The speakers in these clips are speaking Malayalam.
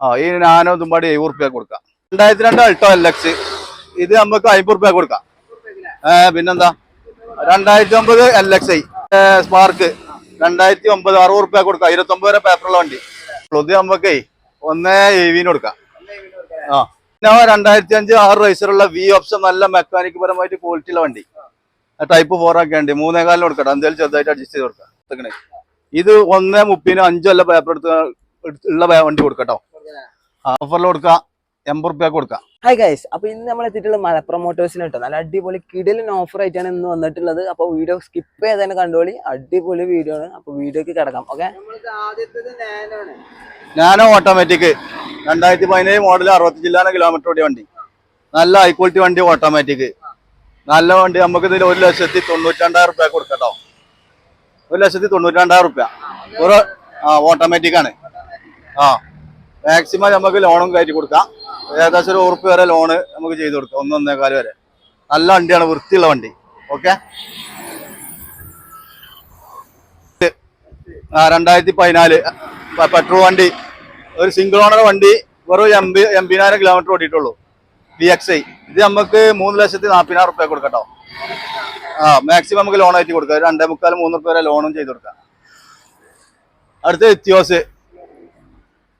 ആ ഈ നാനോ തുമ്പാടി എഴുപത് റുപ്യ കൊടുക്കാം. രണ്ടായിരത്തി രണ്ട് അൾട്ടോ എൽ എക്സ് ഇത് നമുക്ക് അമ്പത് റുപ്യ കൊടുക്കാം. ഏ പിന്നെന്താ? രണ്ടായിരത്തി ഒമ്പത് എൽ എക്സ് ഐ സ്പാർക്ക് രണ്ടായിരത്തി ഒമ്പത് അറുപത് റുപ്യ കൊടുക്കാം. ഇരുപത്തി ഒമ്പത് വരെ പേപ്പറുള്ള വണ്ടി. ഇത് നമുക്കേ ഒന്നേ എവിന് കൊടുക്കാം. ആ. പിന്നെ രണ്ടായിരത്തി അഞ്ച് ആറ് റൈസറുള്ള വി ഓപ്ഷൻ നല്ല മെക്കാനിക് പരമായിട്ട് ക്വാളിറ്റി ഉള്ള വണ്ടി. ടൈപ്പ് ഫോർ ഒക്കെ ഉണ്ട്. മൂന്നേ കാലിന് കൊടുക്കട്ടെ എന്തായാലും ചെറുതായിട്ട് അഡ്ജസ്റ്റ് ചെയ്ത് കൊടുക്കാം. ഇത് ഒന്നേ മുപ്പതിന് അഞ്ചല്ല പേപ്പർ എടുത്ത് ഉള്ള വണ്ടി കൊടുക്കട്ടോ ഓഫറിൽ കൊടുക്കുക എൺപത് റുപ്യ കൊടുക്കാം. ഹായ് ഗൈസ് അപ്പൊ ഇന്ന് നമ്മൾ എത്തിയിട്ടുള്ളത് മലപ്പുറം മോട്ടോഴ്സിന് കേട്ടോ. നല്ല അടിപൊളി കിടലിൻ ഓഫർ ആയിട്ടാണ് ഇന്ന് വന്നിട്ടുള്ളത്. അപ്പൊ വീഡിയോ സ്കിപ്പ് ചെയ്തതിനെ കണ്ടോളി. അടിപൊളി വീഡിയോ ആണ്. അപ്പൊ വീഡിയോക്ക് കിടക്കാം ഓക്കെ നാനോ ഓട്ടോമാറ്റിക് രണ്ടായിരത്തി പതിനേഴ് മോഡൽ അറുപത്തി ജില്ലാന കിലോമീറ്റർ ഓടിയ വണ്ടി. നല്ല ഹൈ ക്വാളിറ്റി വണ്ടി ഓട്ടോമാറ്റിക് നല്ല വണ്ടി നമുക്ക് ഇതിൽ ഒരു ലക്ഷത്തി തൊണ്ണൂറ്റി രണ്ടായിരം റുപ്യ കൊടുക്കട്ടോ ഒരു ലക്ഷത്തി തൊണ്ണൂറ്റി രണ്ടായിരം റുപ്യ ഒരു ആ ഓട്ടോമാറ്റിക് ആണ്. ആ. മാക്സിമം നമുക്ക് ലോണും കയറ്റി കൊടുക്കാം. ഏകദേശം ഒരു ഉറുപ്പ് വരെ ലോണ് നമുക്ക് ചെയ്ത് കൊടുക്കാം ഒന്നൊന്നേ ഒന്നേകാൽ വരെ. നല്ല വണ്ടിയാണ് വൃത്തിയുള്ള വണ്ടി. ഓക്കെ രണ്ടായിരത്തി പതിനാല് പെട്രോൾ വണ്ടി. ഒരു സിംഗിൾ ഓണർ വണ്ടി വെറും എൺപി എൺപതിനായിരം കിലോമീറ്റർ ഓടിയിട്ടുള്ളൂ. വി എക്സ് ഐ ഇത് നമുക്ക് മൂന്ന് ലക്ഷത്തി നാൽപ്പതിനായിരം റുപ്യ കൊടുക്കട്ടോ. ആ മാക്സിമം നമുക്ക് ലോൺ ആയിട്ട് കൊടുക്കാം. രണ്ടേ മുക്കാൽ മൂന്ന് റുപ്യ വരെ ലോണും ചെയ്ത് കൊടുക്കാം. അടുത്ത എത്തിയോസ്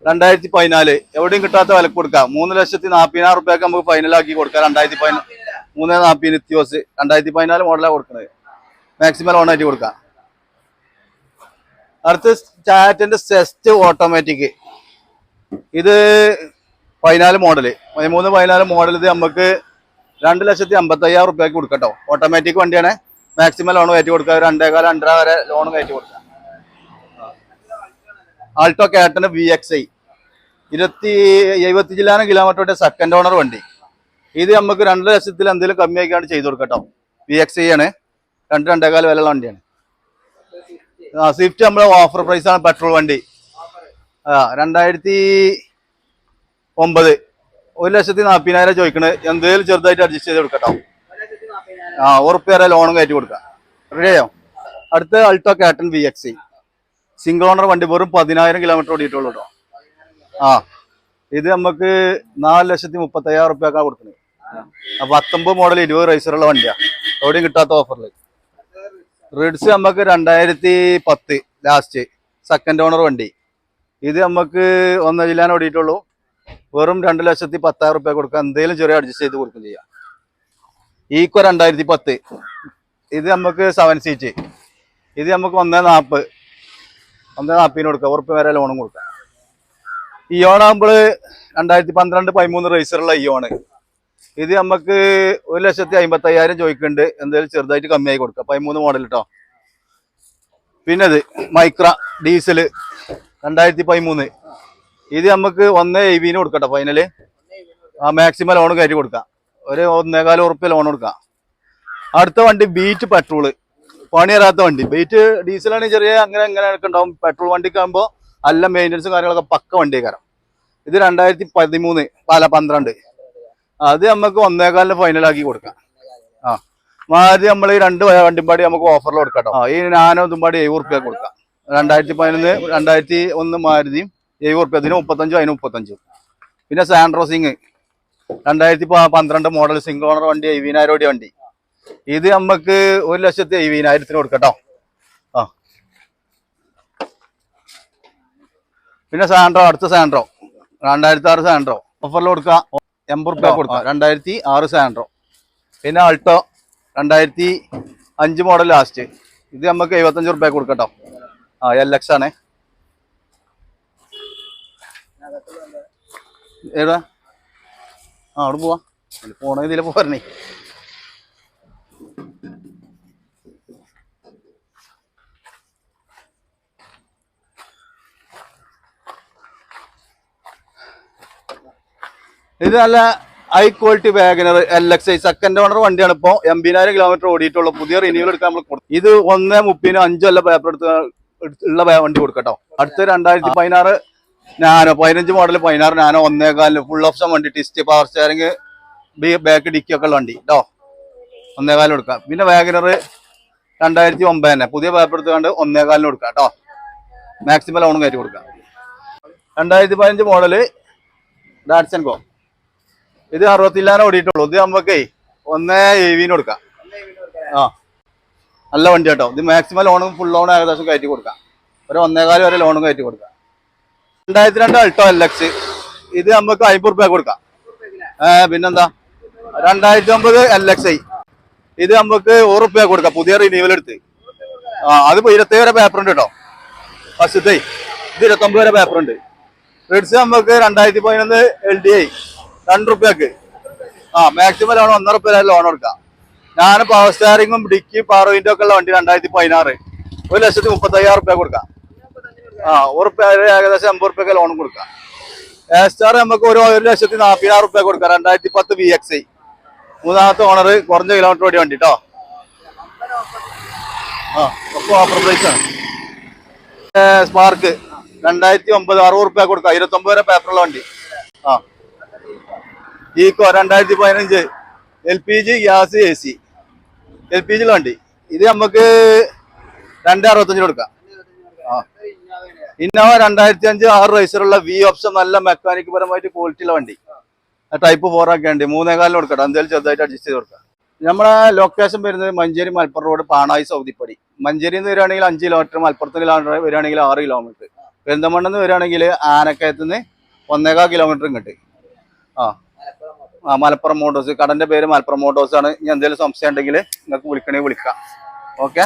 രണ്ടായിരത്തി പതിനാല് എവിടെയും കിട്ടാത്ത വിലക്ക് കൊടുക്കാം. മൂന്ന് ലക്ഷത്തി നാൽപ്പതിനായിരം റുപ്യക്ക് നമുക്ക് ഫൈനലാക്കി കൊടുക്കാം. രണ്ടായിരത്തി പതിനാല് മൂന്ന് നാൽപ്പതിന് എത്തിയോസ് രണ്ടായിരത്തി പതിനാല് മോഡലാണ് കൊടുക്കുന്നത് മാക്സിമം ലോൺ ആയിട്ട് കൊടുക്കാം. അടുത്ത് ചാറ്റിന്റെ സെസ്റ്റ് ഓട്ടോമാറ്റിക് ഇത് പതിനാല് മോഡൽ പതിമൂന്ന് പതിനാല് മോഡൽ ഇത് നമുക്ക് രണ്ട് ലക്ഷത്തി അമ്പത്തി അയ്യായിരം റുപ്യക്ക് കൊടുക്കട്ടോ ഓട്ടോമാറ്റിക് വണ്ടിയാണ്. മാക്സിമം ലോൺ കയറ്റി കൊടുക്കുക രണ്ടേകാല രണ്ടര വരെ ലോൺ കയറ്റി കൊടുക്കുക Alto K ten V X I ഇരുപത്തി എഴുപത്തി ജില്ലാന കിലോമീറ്ററുടെ സെക്കൻഡ് ഓണർ വണ്ടി. ഇത് നമുക്ക് രണ്ട് ലക്ഷത്തിൽ എന്തെങ്കിലും കമ്മിയാക്കിയാണ് ചെയ്തു കൊടുക്കട്ടോ. വി എക്സ് ഐ ആണ്. രണ്ട് രണ്ടേകാല വിലയുള്ള വണ്ടിയാണ്. ആ സ്വിഫ്റ്റ് നമ്മളെ ഓഫർ പ്രൈസ് ആണ് പെട്രോൾ വണ്ടി. ആ രണ്ടായിരത്തി ഒമ്പത്. ഒരു ലക്ഷത്തി നാൽപ്പതിനായിരം ചോദിക്കണത് എന്തെങ്കിലും ചെറുതായിട്ട് അഡ്ജസ്റ്റ് ചെയ്ത് കൊടുക്കട്ടോ. ആ ഉറപ്പ് ലോണും കയറ്റി കൊടുക്കാം. റെഡിയോ അടുത്ത Alto K ten V X single owner വണ്ടി വെറും പതിനായിരം കിലോമീറ്റർ ഓടിയിട്ടുള്ളൂ കേട്ടോ ആ ഇത് നമുക്ക് നാല് ലക്ഷത്തി മുപ്പത്തയ്യായിരം റുപ്യക്കാണ് കൊടുക്കുന്നത് അപ്പൊ പത്തൊമ്പത് മോഡൽ ഇരുപത് റൈസറുള്ള വണ്ടിയാ. എവിടെയും കിട്ടാത്ത ഓഫറിൽ റിഡ്സ് നമുക്ക് രണ്ടായിരത്തി പത്ത് ലാസ്റ്റ് സെക്കൻഡ് ഓണർ വണ്ടി. ഇത് നമുക്ക് ഒന്നര ജില്ലാൻ ഓടിയിട്ടുള്ളൂ. വെറും രണ്ട് ലക്ഷത്തി പത്തായിരം റുപ്യ കൊടുക്കാം. എന്തെങ്കിലും ചെറിയ അഡ്ജസ്റ്റ് ചെയ്ത് കൊടുക്കും ചെയ്യാം. ഈക്കോ രണ്ടായിരത്തി പത്ത്. ഇത് നമുക്ക് സെവൻ സീറ്റ് ഇത് നമുക്ക് ഒന്നേ നാൽപ്പത് ഒന്നേ നാൽപ്പതിന് കൊടുക്കുക. ഉറപ്പ് വരെ ലോണും കൊടുക്കുക. ഇയോൺ ആകുമ്പോൾ രണ്ടായിരത്തി പന്ത്രണ്ട് പതിമൂന്ന് റേസറുള്ള ഇയോണ് ഇത് നമുക്ക് ഒരു ലക്ഷത്തി അമ്പത്തി അയ്യായിരം ചോദിക്കുന്നുണ്ട്. എന്തായാലും ചെറുതായിട്ട് കമ്മിയായി കൊടുക്കുക. പതിമൂന്ന് മോഡൽ കേട്ടോ പിന്നെ ഇത് മൈക്ര ഡീസൽ രണ്ടായിരത്തി പതിമൂന്ന്. ഇത് നമുക്ക് ഒന്നേ എഴുപതിന് കൊടുക്കട്ടോ ഫൈനൽ ആ മാക്സിമം ലോൺ കയറ്റി കൊടുക്കാം ഒരു ഒന്നേകാലം ഉറുപ്പ്യ ലോൺ കൊടുക്കാം അടുത്ത വണ്ടി ബീറ്റ് പെട്രോൾ പണി തരാത്ത വണ്ടി. ബീറ്റ് ഡീസലാണ് ചെറിയ അങ്ങനെ അങ്ങനെ ഒക്കെ ഉണ്ടാവും പെട്രോൾ വണ്ടിക്ക് ആകുമ്പോൾ നല്ല മെയിന്റനൻസും കാര്യങ്ങളൊക്കെ പക്ക വണ്ടി കയറാം ഇത് രണ്ടായിരത്തി പതിമൂന്ന് പല പന്ത്രണ്ട്. അത് നമുക്ക് ഒന്നേകാലിന് ഫൈനലാക്കി കൊടുക്കാം. ആ. മാതിരി നമ്മൾ ഈ രണ്ട് വണ്ടിമ്പാടി നമുക്ക് ഓഫറിൽ കൊടുക്കാം ഈ നാനോ തുമ്പാടി എഴുപത് റുപ്യ കൊടുക്കാം. രണ്ടായിരത്തി പതിനൊന്ന് രണ്ടായിരത്തി ഒന്ന് മാരുതിയും എഴുപത് റുപ്യ. അതിന് മുപ്പത്തഞ്ചും അതിന് മുപ്പത്തഞ്ചും. പിന്നെ സാൻഡ്രോ സിംഗ്. രണ്ടായിരത്തി പന്ത്രണ്ട് മോഡൽ സിംഗിൾ ഓണർ വണ്ടി എഴുപതിനായിരം വണ്ടി. ഇത് നമുക്ക് ഒരു ലക്ഷത്തി എഴുപതിനായിരത്തിന് കൊടുക്കട്ടോ. ആ. പിന്നെ സാൻഡ്രോ അടുത്ത സാൻഡ്രോ. രണ്ടായിരത്തി ആറ് സാൻഡ്രോ ഓഫറിൽ കൊടുക്കാം. എൺപത് റുപ്യ കൊടുക്കാം. രണ്ടായിരത്തി ആറ് സാൻഡ്രോ. പിന്നെ ആൾട്ടോ രണ്ടായിരത്തി അഞ്ച് മോഡൽ ലാസ്റ്റ് ഇത് നമുക്ക് എഴുപത്തഞ്ച് റുപ്യ കൊടുക്കട്ടോ. ആ എൽ എക്സ് ആണ്. ഏതാ? ആ അവിടെ പോവാ. പോണേ ഇതിലെ പോരണേ ഇത് നല്ല high quality WagonR L X I second owner വണ്ടിയാണ് ഇപ്പോൾ എൺപതിനായിരം കിലോമീറ്റർ ഓടിയിട്ടുള്ളൂ. പുതിയ റിന്യൂവൽ എടുക്കാൻ നമ്മൾ കൊടുക്കും ഇത് ഒന്ന് മുപ്പതിന് അഞ്ചല്ല പേപ്പർ എടുത്ത് ഉള്ള വണ്ടി കൊടുക്കട്ടോ. അടുത്ത രണ്ടായിരത്തി പതിനാറ് നാനോ പതിനഞ്ച് മോഡൽ പതിനാറ് നാനോ ഒന്നേകാലിന് ഫുൾ ഓപ്ഷൻ വണ്ടി ടിസ്റ്റ് പവർ സ്റ്റാരിങ് ബാക്ക് ഡിക്കി ഒക്കെ ഉള്ള വണ്ടി. കേട്ടോ ഒന്നേകാലിന് കൊടുക്കാം പിന്നെ വാഗനർ രണ്ടായിരത്തി ഒമ്പത് തന്നെ. പുതിയ പേപ്പർ എടുത്തുകൊണ്ട് ഒന്നേകാലിന് കൊടുക്കാം കേട്ടോ. മാക്സിമം ലോണും കയറ്റി കൊടുക്കാം രണ്ടായിരത്തി പതിനഞ്ച് മോഡൽ ആൻഡ് കോ ഇത് അറുപത്തില്ലാനെ ഓടിയിട്ടുള്ളൂ. ഇത് നമുക്കേ ഒന്നേ എവിന് കൊടുക്കാം. ആ. നല്ല വണ്ടി കേട്ടോ. ഇത് മാക്സിമം ലോണും ഫുൾ ലോണും ഏകദേശം കയറ്റി കൊടുക്കാം. ഒരു ഒന്നേകാൽ വരെ ലോണും കയറ്റി കൊടുക്കാം. രണ്ടായിരത്തി രണ്ട് അൾട്ടോ എൽ എക്സ് ഇത് നമുക്ക് അമ്പത് റുപ്യ കൊടുക്കാം. ഏഹ് പിന്നെന്താ? രണ്ടായിരത്തി ഒമ്പത് എൽ എക്സ് ഐ. ഇത് നമുക്ക് റുപ്യ കൊടുക്കാം. പുതിയ റിന്യൂവൽ എടുത്ത്. ആ അതിപ്പോ ഇരുപത്തേഴ് വരെ പേപ്പർ ഉണ്ട് കേട്ടോ ഫസ്റ്റത്തെ ഇത് ഇരുപത്തൊമ്പത് വരെ പേപ്പർ ഉണ്ട്. റെഡ്സ് നമുക്ക് രണ്ടായിരത്തി പതിനൊന്ന് എൽ ഡി ഐ രണ്ട് റുപ്യക്ക്. ആ മാക്സിമം ലോൺ ഒന്നര റുപ്യ ലോൺ കൊടുക്കാം. ഞാൻ പവർ സ്റ്റാറിങ്ങും ഡിക്കി പവർ വിൻഡോ ഒക്കെ ഉള്ള വണ്ടി രണ്ടായിരത്തി പതിനാറ്. ഒരു ലക്ഷത്തി മുപ്പത്തയ്യായിരം റുപ്യ കൊടുക്കാം. ആ ഉറുപ്പ്യ ഏകദേശം എൺപത് റുപ്യൊക്കെ ലോൺ കൊടുക്കാം. എ സ്റ്റാർ നമുക്ക് ഒരു ഒരു ലക്ഷത്തി നാൽപ്പതിനായിരം റുപ്യ കൊടുക്കാം. രണ്ടായിരത്തി പത്ത് വി എക്സ് ഐ മൂന്നാമത്തെ ഓണർ കുറഞ്ഞ കിലോമീറ്റർ ഓടി വണ്ടി കേട്ടോ ആ അപ്പോൾ ഓഫർ പ്രൈസ് ആണ്. സ്പാർക്ക് രണ്ടായിരത്തി ഒമ്പത് അറുപത് റുപ്യ കൊടുക്കാം. ഇരുപത്തൊമ്പത് വരെ പേപ്പറുള്ള വണ്ടി. ആ. ഈക്കോ രണ്ടായിരത്തി പതിനഞ്ച് L P G gas A C L P ജിയിലെ വണ്ടി. ഇത് നമുക്ക് രണ്ട് അറുപത്തഞ്ചിന് കൊടുക്കാം. ആ. ഇന്നോവ രണ്ടായിരത്തി അഞ്ച് ആറ് റൈസറുള്ള വി ഓപ്ഷൻ നല്ല മെക്കാനിക് പരമായിട്ട് ക്വാളിറ്റി ഉള്ള വണ്ടി. ടൈപ്പ് ഫോർ ഒക്കെ ഉണ്ട്. മൂന്നേകാലിന് കൊടുക്കട്ടെ. എന്തായാലും ചെറുതായിട്ട് അഡ്ജസ്റ്റ് ചെയ്ത് കൊടുക്കാം. നമ്മുടെ ലൊക്കേഷൻ വരുന്നത് മഞ്ചേരി മലപ്പുറം റോഡ് പാണായി സൗദിപ്പടി. മഞ്ചേരിയിൽ നിന്ന് വരികയാണെങ്കിൽ അഞ്ച് കിലോമീറ്റർ മലപ്പുറത്ത് വരികയാണെങ്കിൽ ആറ് കിലോമീറ്റർ പെരുന്തമണ്ണെന്ന് വരികയാണെങ്കിൽ ആനക്കയത്ത് നിന്ന് ഒന്നേകാൽ കിലോമീറ്ററും കിട്ടി ആ. ആ മലപ്പുറം മോട്ടോഴ്സ് കടന്റെ പേര് മലപ്പുറം മോട്ടോസ് ആണ്. ഇനി എന്തെങ്കിലും സംശയം ഉണ്ടെങ്കിൽ നിങ്ങൾക്ക് വിളിക്കണമെങ്കിൽ വിളിക്കാം. ഓക്കെ